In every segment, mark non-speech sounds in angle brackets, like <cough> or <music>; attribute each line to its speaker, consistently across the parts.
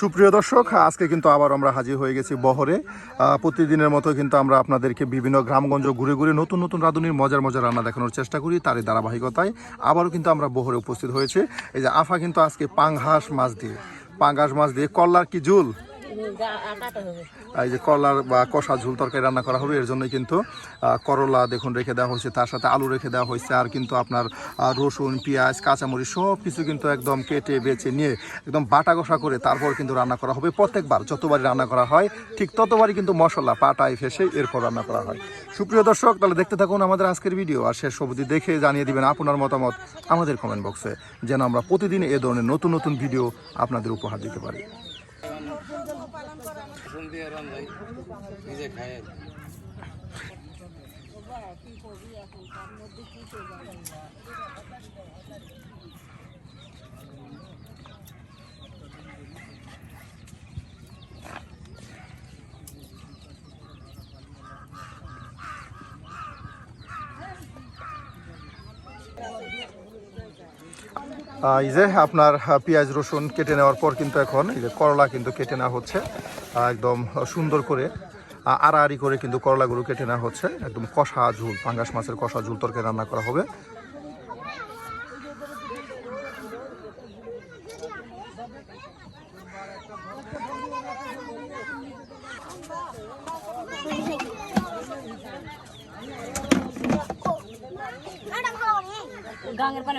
Speaker 1: সুপ্রিয় দর্শক, আজকে কিন্তু আবার আমরা হাজির হয়ে গেছি বহরে। প্রতিদিনের মতো কিন্তু আমরা আপনাদেরকে বিভিন্ন গ্রামগঞ্জ ঘুরে ঘুরে নতুন নতুন রাঁধুনির মজার মজার রান্না দেখানোর চেষ্টা করি তারই ধারাবাহিকতায়। আবারও কিন্তু আমরা বহরে উপস্থিত হয়েছে। এই যে আফা কিন্তু আজকে পাংহাস মাছ দিয়ে পাঙ্গাস মাছ দিয়ে কল্লার কি ঝুল? এই যে কলার বা কষা ঝুল তরকারি রান্না করা হবে, এর জন্য কিন্তু করলা দেখুন রেখে দেওয়া হয়েছে, তার সাথে আলু রেখে দেওয়া হয়েছে, আর কিন্তু আপনার রসুন, পেঁয়াজ, কাঁচামরিচ সব কিছু কিন্তু একদম কেটে, বেছে নিয়ে একদম বাটা কষা করে তারপর কিন্তু রান্না করা হবে। প্রত্যেকবার যতবারই রান্না করা হয়, ঠিক ততবারই কিন্তু মশলা পাটায় ফেসে এরপর রান্না করা হয়। সুপ্রিয় দর্শক, তাহলে দেখতে থাকুন আমাদের আজকের ভিডিও, আর শেষ অবধি দেখে জানিয়ে দিবেন আপনার মতামত আমাদের কমেন্ট বক্সে, যেন আমরা প্রতিদিন এ ধরনের নতুন নতুন ভিডিও আপনাদের উপহার দিতে পারি।
Speaker 2: নিজে আর কি।
Speaker 1: আহ, এই যে আপনার পেঁয়াজ, রসুন কেটে নেওয়ার পর কিন্তু এখন এই যে করলা কিন্তু কেটে নেওয়া হচ্ছে। একদম সুন্দর করে আড়াআড়ি করে কিন্তু করলাগুলো কেটে নেওয়া হচ্ছে। একদম কষা ঝুল, পাঙ্গাস মাছের কষা ঝুল তরকারি রান্না করা হবে।
Speaker 3: গাঙের পানি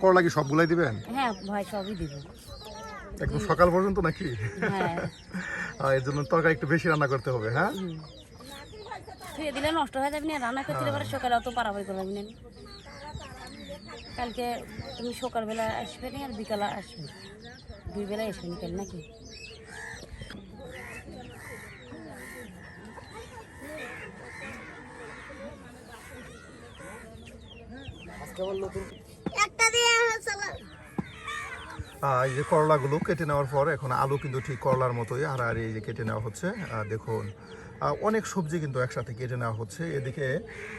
Speaker 1: করলা কি সবগুলাই দিবেন?
Speaker 3: হ্যাঁ ভাই সবই দিব।
Speaker 1: একদম সকাল পর্যন্ত নাকি?
Speaker 3: হ্যাঁ। <laughs>
Speaker 1: এর জন্য তরকারি একটু বেশি রান্না করতে হবে হ্যাঁ?
Speaker 3: ধুয়ে দিলে নষ্ট হয়ে যাবে না রান্না করতে পারে সকালে অত পারাপারি করবি না কালকে তুমি সকালবেলা আসবে না আর বিকালে আসবে দুই বেলা আসবে বিকাল নাকি?
Speaker 1: এই যে করলাগুলো কেটে নেওয়ার পর এখন আলু কিন্তু ঠিক করলার মতোই আর আর এই যে কেটে নেওয়া হচ্ছে। দেখুন অনেক সবজি কিন্তু একসাথে কেটে নেওয়া হচ্ছে। এদিকে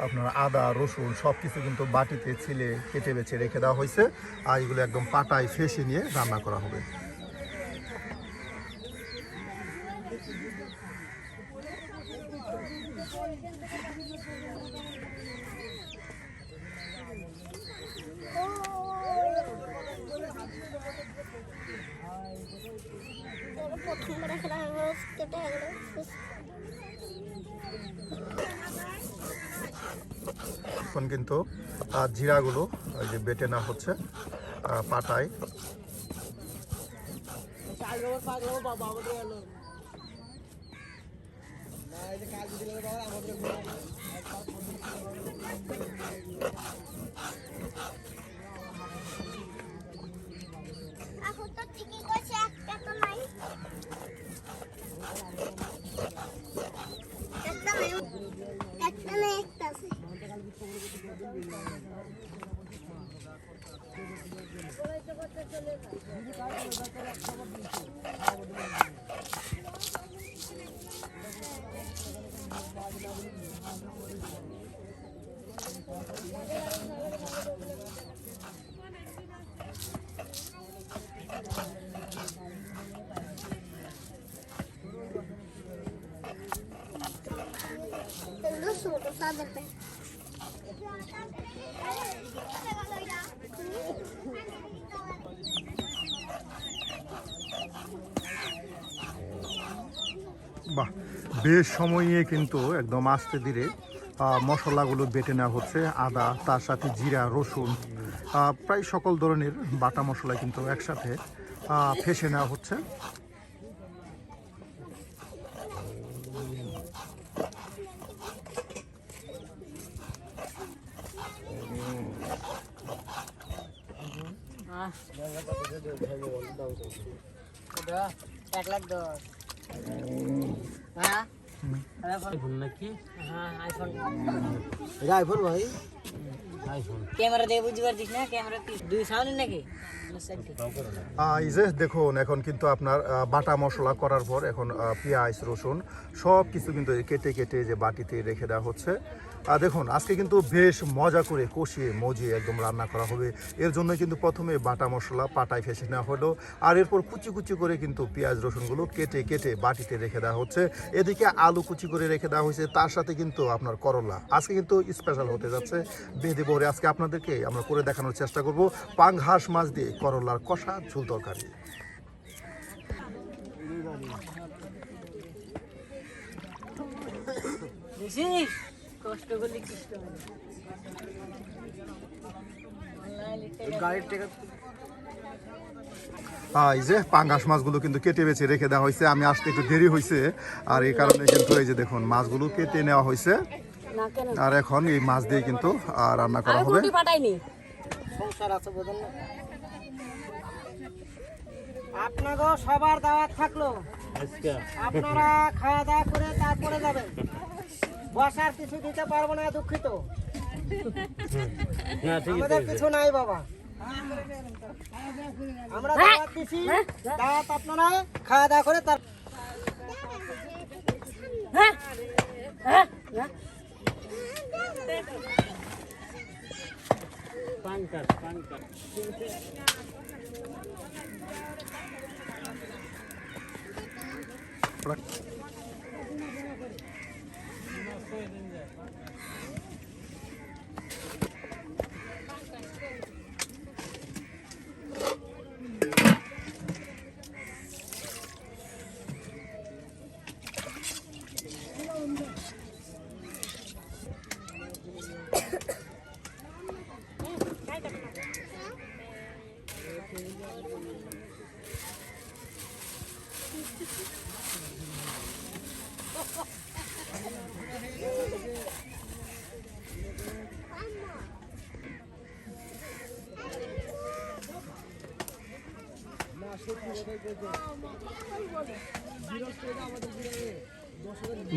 Speaker 1: আপনার আদা রসুন সব কিছু কিন্তু বাটিতে ছিলে কেটে বেছে রেখে দেওয়া হয়েছে। আর এগুলো একদম পাটায় ফেসে নিয়ে রান্না করা হবে। এখন কিন্তু জিরাগুলো যে বেটে নেওয়া হচ্ছে পাটায়।
Speaker 4: এখন তো একটা তো নাই। একটা নাই একটা নাই একটা আছে এগুলো ছোট সাদা পেন
Speaker 1: বাহ বেশ সময়ে কিন্তু একদম আস্তে ধীরে মশলাগুলো বেটে নেওয়া হচ্ছে, আদা, তার সাথে জিরা, রসুন প্রায় সকল ধরনের বাটা মশলা কিন্তু একসাথে ফেসে নেওয়া হচ্ছে।
Speaker 3: এক লাখ দশ। হ্যাঁ
Speaker 1: দেখুন, এখন কিন্তু আপনার বাটা মশলা করার পর এখন পেঁয়াজ, রসুন সব কিছু কিন্তু কেটে কেটে যে বাটিতে রেখে দেওয়া হচ্ছে। দেখুন, আজকে কিন্তু বেশ মজা করে কষিয়ে মজিয়ে একদম রান্না করা হবে। এর জন্য কিন্তু প্রথমে বাটা মশলা পাটায় ফেসে নেওয়া হলো। আর এরপর কুচি কুচি করে কিন্তু পেঁয়াজ রসুনগুলো কেটে কেটে বাটিতে রেখে দেওয়া হচ্ছে। এদিকে আলু কুচি করে রেখে দেওয়া হয়েছে। তার সাথে কিন্তু আপনার করলা। আজকে কিন্তু স্পেশাল হতে যাচ্ছে। বেঁধে বরে আজকে আপনাদেরকে আমরা করে দেখানোর চেষ্টা করব। পাংঘাস মাছ দিয়ে করলার কষা ঝুল তরকারি।
Speaker 3: বুঝছিস কষ্ট করলে কৃষ্ণ
Speaker 1: এই যে পাঙ্গাস মাছগুলো কিন্তু কেটে বেছে রেখে দেওয়া হয়েছে। আমি আসতে একটু দেরি হয়েছে। আর এই কারণে কিন্তু এই যে দেখুন মাছগুলো কেটে নেওয়া হয়েছে। আর এখন এই মাছ দিয়ে কিন্তু রান্না করা হবে।
Speaker 3: রুটি পাঠাইনি।
Speaker 2: সংসার আছে বোঝেন না আপনাকে সবার দাওয়াত থাকল। আপনারা খাওয়া দাওয়া করে তারপরে যাবেন। বসার কিছু দিতে পারব না দুঃখিত। আমাদের কিছু নাই বাবা। আমরা দাওয়াত দিছি। দাওয়াত আপনারা খাওয়া দাওয়া করে তার
Speaker 3: হ্যাঁ। হ্যাঁ। হ্যাঁ 全然。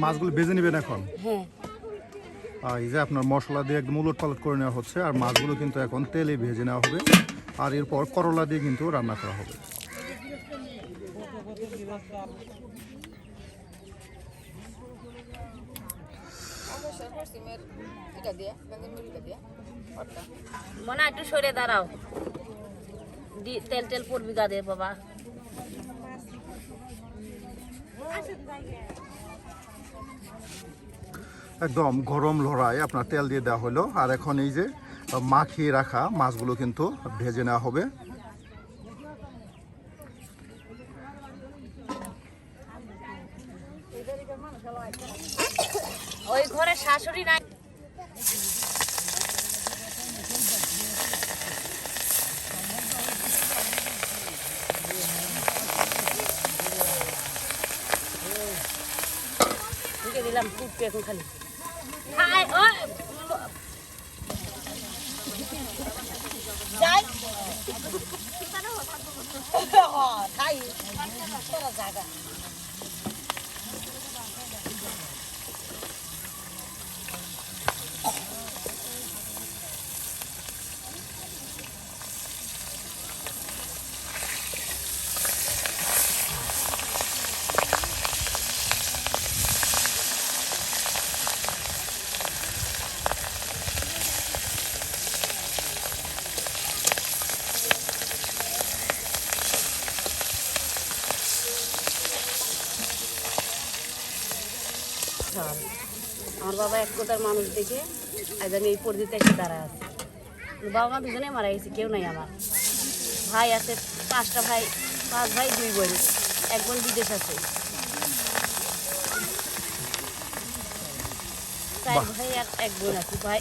Speaker 1: মাছগুলো ভেজে নেবেন এখন?
Speaker 3: হ্যাঁ।
Speaker 1: আর এই যে আপনার মশলা দিয়ে একদম উলট পালট করে নেওয়া হচ্ছে আর মাছগুলো কিন্তু এখন তেলে ভেজে নেওয়া হবে আর এরপর করলা দিয়ে কিন্তু রান্না করা হবে।
Speaker 3: মনে হয় একটু সরে দাঁড়াও। তেল তেল পড়বি গাদে বাবা।
Speaker 1: একদম গরম লড়াই, আপনার তেল দিয়ে দেওয়া হলো। আর এখন এই যে মাখিয়ে রাখা মাছগুলো কিন্তু ভেজে নেওয়া হবে।
Speaker 3: ওই ঘরে শাশুড়ি নাই ঢুকে এখন খালি হাই ও যাই ও, খাই তোরা জায়গা সাল। আমার বাবা এক কথার মানুষ দেখে আজ আমি এই পরিধিতে এসে দাঁড়া আছি। বাবা মা দুজনে মারা গেছে কেউ নাই আমার। ভাই আছে পাঁচটা ভাই পাঁচ ভাই দুই বোন। এক বোন বিদেশ আছে। চার ভাই আর এক বোন আছে। ভাই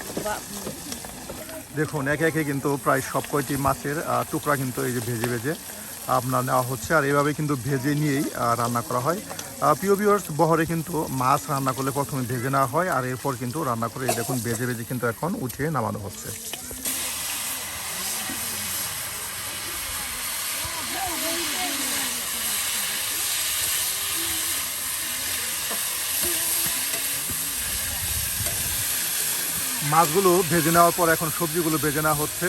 Speaker 1: দেখুন একে একে কিন্তু প্রায় সব কয়টি মাছের টুকরা কিন্তু এই যে ভেজে ভেজে আপনার নেওয়া হচ্ছে। আর এভাবে কিন্তু ভেজে নিয়েই রান্না করা হয়। প্রিয় ভিউয়ার্স বহরে কিন্তু মাছ রান্না করলে প্রথমে ভেজে নেওয়া হয় আর এরপর কিন্তু রান্না করে দেখুন, ভেজে ভেজে কিন্তু এখন উঠিয়ে নামানো হচ্ছে। মাছগুলো ভেজে নেওয়ার পর এখন সবজিগুলো ভেজে নেওয়া হচ্ছে,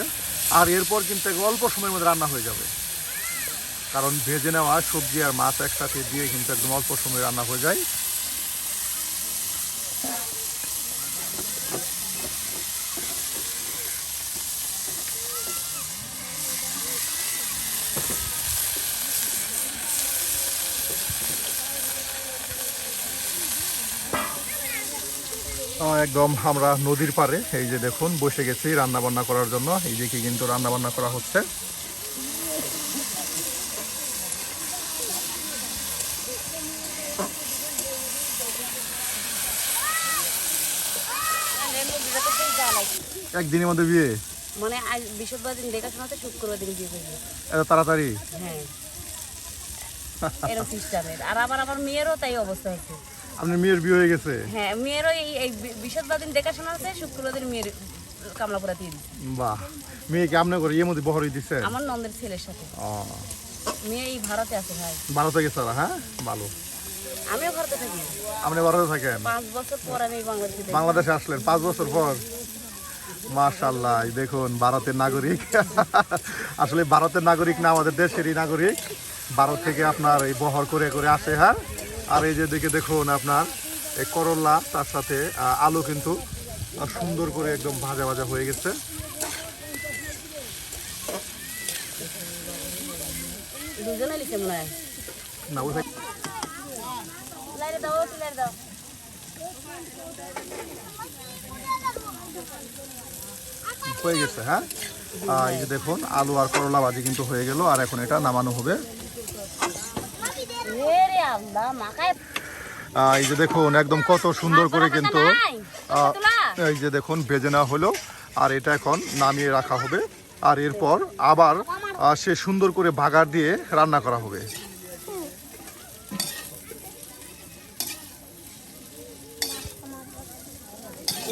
Speaker 1: আর এরপর কিন্তু অল্প সময়ের মধ্যে রান্না হয়ে যাবে। কারণ ভেজে নেওয়া সবজি আর মাছ একসাথে দিয়ে কিন্তু একদম অল্প সময় রান্না হয়ে যায়। একদম আমরা নদীর পারে এই যে দেখুন, বসে গেছি রান্না বান্না করার জন্য। এই দিকে কিন্তু রান্না বান্না করা হচ্ছে
Speaker 3: এর মধ্যে যাতে সেই জাল আছে।
Speaker 1: একদিনের মধ্যে বিয়ে?
Speaker 3: মানে আজ বৃহস্পতিবার দিন দেখাশোনা আছে শুক্রবার দিন বিয়ে করবে
Speaker 1: এত তাড়াতাড়ি?
Speaker 3: হ্যাঁ। এরকম সিস্টেমের। আর আবার আমার মেয়েরও তাই অবস্থা হচ্ছে।
Speaker 1: আপনার মেয়ের বিয়ে হয়ে গেছে?
Speaker 3: হ্যাঁ মেয়েরও এই এই বৃহস্পতিবার দিন দেখাশোনা আছে শুক্রবার দিন মেয়ের কামলাপুরা দিয়ে দিচ্ছে।
Speaker 1: বাহ। মেয়েকে আপনি করে ইয়ে মধ্যে বহরই দিচ্ছে
Speaker 3: আমার নন্দের ছেলের সাথে।
Speaker 1: ও।
Speaker 3: মেয়ে এই ভারতে আছে ভাই।
Speaker 1: ভারতে গেছে ওরা, হ্যাঁ? ভালো।
Speaker 3: আমিও ভারতে থাকি।
Speaker 1: আপনি ভারতে থাকেন?
Speaker 3: পাঁচ বছর পর আমি বাংলাদেশে
Speaker 1: বাংলাদেশে আসলেন পাঁচ বছর পর? মাশাল্লাহ দেখুন ভারতের নাগরিক। <laughs> আসলে ভারতের নাগরিক না আমাদের দেশেরই নাগরিক। ভারত থেকে আপনার এই বহর করে করে আসে হ্যাঁ? আর এই যে দিকে দেখুন আপনার এই করল্লা তার সাথে আলু কিন্তু সুন্দর করে একদম ভাজা ভাজা হয়ে গেছে। না ওই
Speaker 3: দাও দাও।
Speaker 1: হয়ে গেছে হ্যাঁ? এই যে দেখুন, আলু আর করলা ভাজি কিন্তু হয়ে গেল, আর এখন এটা নামানো হবে। এই যে দেখুন, একদম কত সুন্দর করে কিন্তু এই যে দেখুন, ভেজে নেওয়া হলো, আর এটা এখন নামিয়ে রাখা হবে। আর এরপর আবার সে সুন্দর করে বাগার দিয়ে রান্না করা হবে।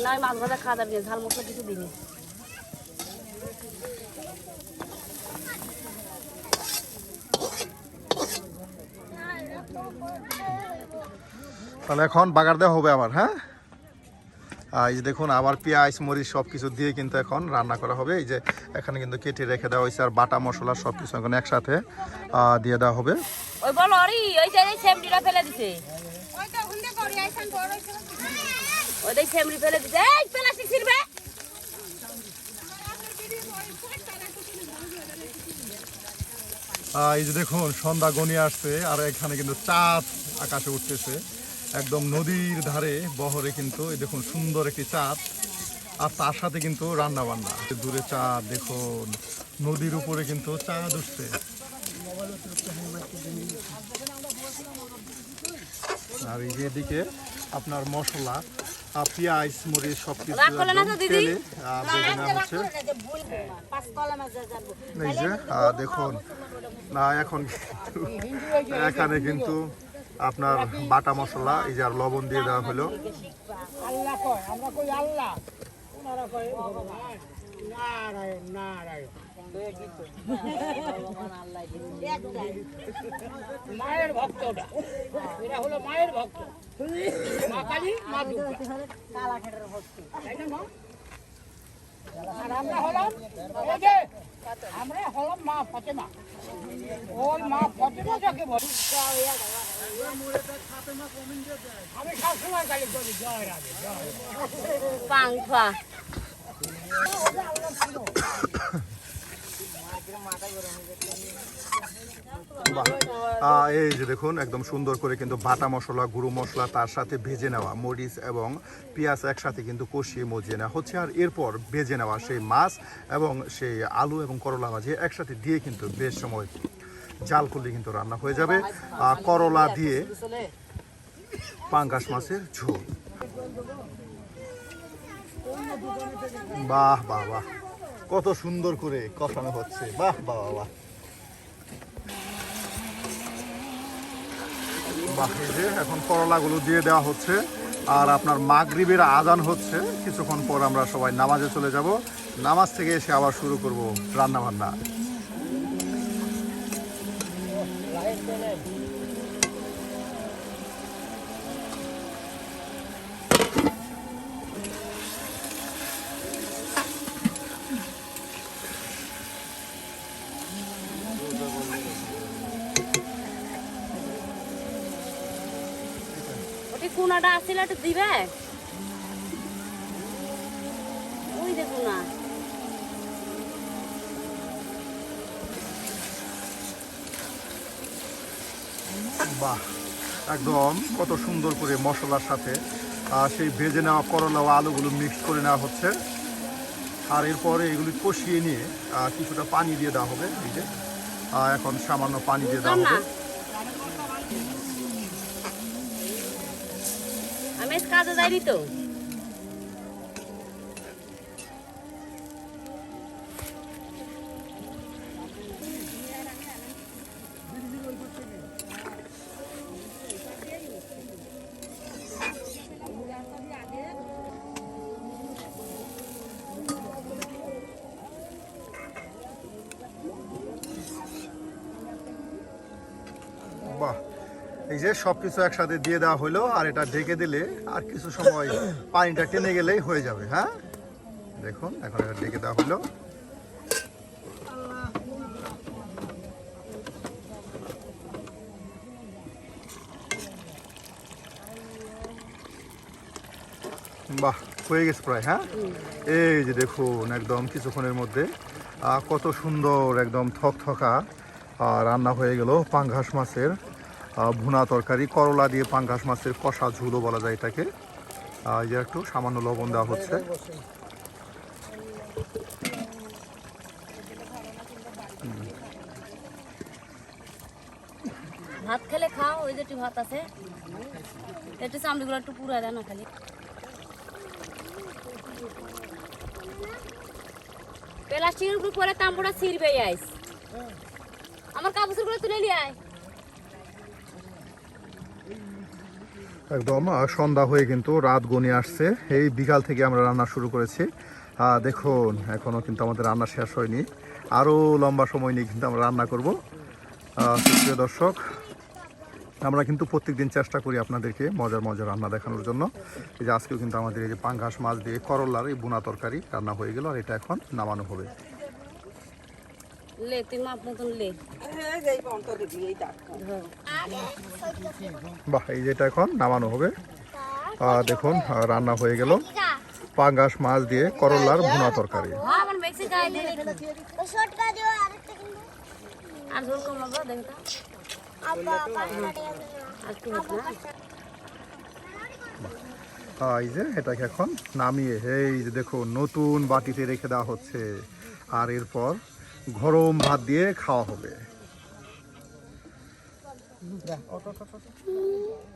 Speaker 3: না আমি মাছ ভাজা খাওয়া দাবি ঝাল মশলা কিছু দিইনি।
Speaker 1: তাহলে এখন বাগার দেওয়া হবে আবার হ্যাঁ? এই যে দেখুন আবার পেঁয়াজ মরিচ সব কিছু দিয়ে কিন্তু এখন রান্না করা হবে। এই যে এখানে কিন্তু কেটে রেখে দেওয়া হয়েছে আর বাটা মশলা সব কিছু এখন একসাথে দিয়ে দেওয়া হবে।
Speaker 3: ওই বলো ওই যে এই ফেলে দিছে। ওই সেমরি ফেলে দিছে এই প্লাস্টিক ছিড়বে।
Speaker 1: এই যে দেখুন, সন্ধ্যা গনিয়ে আসছে, আর এখানে কিন্তু চাঁদ আকাশে উঠতেছে। একদম নদীর ধারে, বহরে কিন্তু, এই দেখুন, সুন্দর একটি চাঁদ। আর তার সাথে কিন্তু রান্না বান্না দূরে চাঁদ, দেখুন, নদীর উপরে কিন্তু চাঁদ উঠছে। আর এই যে এদিকে আপনার মশলা। পেঁয়াজ মরিচ সব কিছু? তেলে হচ্ছে এই যে দেখুন না এখন এখানে কিন্তু আপনার বাটা মশলা এই যে আর লবণ দিয়ে দেওয়া হলো।
Speaker 2: আল্লাহ মায়ের ভক্তটা। হলো মায়ের ভক্ত। মা কালী, মা মা? আর আমরা হলাম আমরা হলাম মা ফতেমা। ওই মা ফতেমা যাকে বলি, আমি সবসময় কালী বলি, জয় রাধে জয় রাধে।
Speaker 1: এই যে দেখুন, একদম সুন্দর করে কিন্তু বাটা মশলা, গুঁড়ো মশলা তার সাথে ভেজে নেওয়া, মরিচ এবং পেঁয়াজ একসাথে কিন্তু কষিয়ে মজিয়ে নেওয়া হচ্ছে। আর এরপর ভেজে নেওয়া সেই মাছ এবং সেই আলু এবং করলা ভাজি একসাথে দিয়ে কিন্তু বেশ সময় জাল করলে কিন্তু রান্না হয়ে যাবে। করলা দিয়ে পাঙ্গাস মাছের ঝোল। বাহ বাহ বাহ। কত সুন্দর করে কষানো হচ্ছে। বাহ বাহ বাহ, বাহ। এই এখন করলাগুলো দিয়ে দেওয়া হচ্ছে। আর আপনার মাগরিবের আজান হচ্ছে। কিছুক্ষণ পর আমরা সবাই নামাজে চলে যাব। নামাজ থেকে এসে আবার শুরু করব রান্না
Speaker 3: একটু দিবে? ওই দেখুন না।
Speaker 1: বাহ একদম কত সুন্দর করে মশলার সাথে সেই ভেজে নেওয়া করলা ও আলুগুলো মিক্স করে নেওয়া হচ্ছে। আর এরপরে এগুলি কষিয়ে নিয়ে কিছুটা পানি দিয়ে দেওয়া হবে এই যে। এখন সামান্য পানি দিয়ে দেওয়া হবে।
Speaker 3: আমি আজ কাজে
Speaker 1: যে সব কিছু একসাথে দিয়ে দেওয়া হলো, আর এটা ঢেকে দিলে আর কিছু সময় পানিটা টেনে গেলেই হয়ে যাবে হ্যাঁ? দেখুন, এখন এটা ঢেকে দেওয়া হলো। বাহ, হয়ে গেছে প্রায় হ্যাঁ? এই যে দেখুন, একদম কিছুক্ষণের মধ্যে কত সুন্দর একদম থকথকা রান্না হয়ে গেল পাঙ্গাস মাছের। ভুনা তরকারি, করলা দিয়ে পাঙ্গাস মাছের কষা ঝুলো বলা যায় এটাকে। যে একটু সামান্য লবণ দেওয়া হচ্ছে।
Speaker 3: ভাত খেলে খাও, ওই যে ভাত আছে। একটু চামড়িগুলো একটু পুরা দেয় না খালি। প্লাস্টিকের উপর পরে তাম্বুরা ছিড়বে আইস আমার কাপড়গুলো তুলে নিয়ে আয়।
Speaker 1: একদম সন্ধ্যা হয়ে কিন্তু রাত গনিয়ে আসছে। এই বিকাল থেকে আমরা রান্না শুরু করেছি। দেখুন এখনও কিন্তু আমাদের রান্না শেষ হয়নি। আরও লম্বা সময় নিয়ে কিন্তু আমরা রান্না করব। আহ, সুপ্রিয় দর্শক আমরা কিন্তু প্রত্যেক দিন চেষ্টা করি আপনাদেরকে মজার মজার রান্না দেখানোর জন্য। এই যে আজকেও কিন্তু আমাদের এই যে পাঙ্গাস মাছ দিয়ে করলার এই বোনা তরকারি রান্না হয়ে গেল আর এটা এখন নামানো হবে।
Speaker 3: লে তুই মাপ মতন লে। ধর।
Speaker 1: বাহ, এই যেটা এখন নামানো হবে। দেখুন রান্না হয়ে গেল। পাঙ্গাস মাছ দিয়ে করলার ভুনা তরকারি। এই যে এটাকে এখন নামিয়ে, এই যে দেখো নতুন বাটিতে রেখে দেওয়া হচ্ছে। আর এরপর গরম ভাত দিয়ে খাওয়া হবে। 来，哦，走走走走。